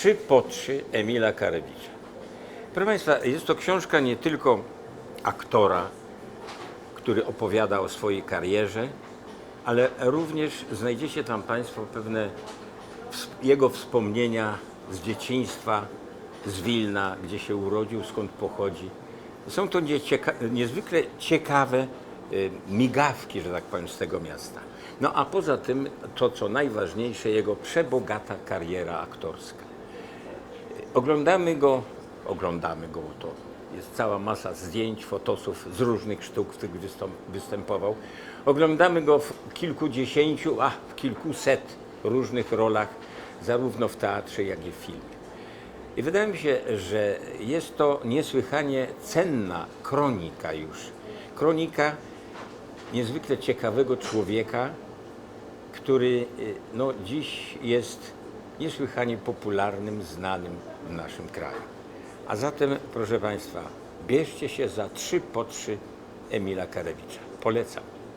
Trzy po trzy Emila Karewicza. Proszę Państwa, jest to książka nie tylko aktora, który opowiada o swojej karierze, ale również znajdziecie tam Państwo pewne jego wspomnienia z dzieciństwa, z Wilna, gdzie się urodził, skąd pochodzi. Są to niezwykle ciekawe y, migawki, że tak powiem, z tego miasta. No a poza tym to, co najważniejsze, jego przebogata kariera aktorska. Oglądamy go, oglądamy go, to jest cała masa zdjęć, fotosów z różnych sztuk, w których występował. Oglądamy go w kilkudziesięciu, a w kilkuset różnych rolach, zarówno w teatrze, jak i w filmie. I wydaje mi się, że jest to niesłychanie cenna kronika już. Kronika niezwykle ciekawego człowieka, który y, no, dziś jest niesłychanie popularnym, znanym w naszym kraju. A zatem, proszę Państwa, bierzcie się za trzy po trzy Emila Karewicza. Polecam.